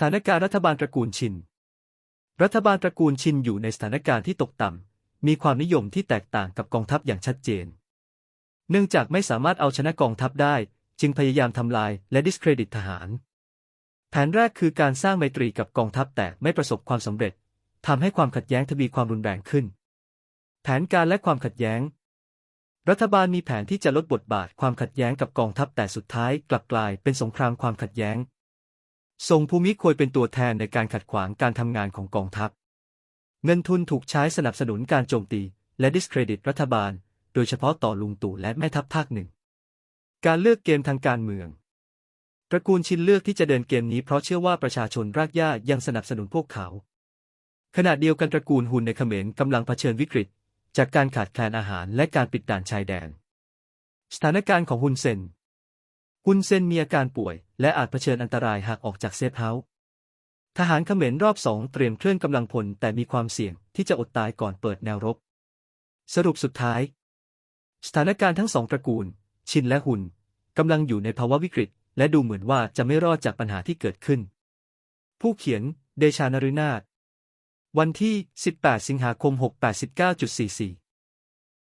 ถานการณ์รัฐบาลตระกูลชิน รัฐบาลตระกูลชินอยู่ในสถานการณ์ที่ตกต่ำ มีความนิยมที่แตกต่างกับกองทัพอย่างชัดเจน เนื่องจากไม่สามารถเอาชนะกองทัพได้ จึงพยายามทำลายและดิสเครดิตทหาร แผนแรกคือการสร้างไมตรีกับกองทัพแต่ไม่ประสบความสำเร็จทำให้ความขัดแย้งทวีความรุนแรงขึ้น แผนการและความขัดแย้ง รัฐบาลมีแผนที่จะลดบทบาทความขัดแย้งกับกองทัพแต่สุดท้ายกลับกลายเป็นสงครามความขัดแย้ง ทรงภูมิควยเป็นตัวแทนในการขัดขวางการทำงานของกองทัพ เงินทุนถูกใช้สนับสนุนการโจมตีและดิสเครดิตรัฐบาล โดยเฉพาะต่อลุงตู่และแม่ทัพภาคหนึ่ง การเลือกเกมทางการเมือง ตระกูลชินเลือกที่จะเดินเกมนี้เพราะเชื่อว่าประชาชนรากหญ้ายังสนับสนุนพวกเขา ขณะเดียวกันตระกูลฮุนในเขมรกำลังเผชิญวิกฤต จากการขาดแคลนอาหารและการปิดด่านชายแดน สถานการณ์ของฮุนเซน ฮุนเซนมีอาการป่วย และอาจเผชิญอันตรายหากออกจากเซฟเฮาส์ทหารเขมรรอบสองเตรียมเคลื่อนกำลังพลแต่มีความเสี่ยงที่จะอดตายก่อนเปิดแนวรบ สรุปสุดท้าย สถานการณ์ทั้งสองตระกูล ชินและฮุนกำลังอยู่ในภาวะวิกฤต และดูเหมือนว่าจะไม่รอดจากปัญหาที่เกิดขึ้น ผู้เขียน เดชานฤนาถวันที่ 18 สิงหาคม 68 19.44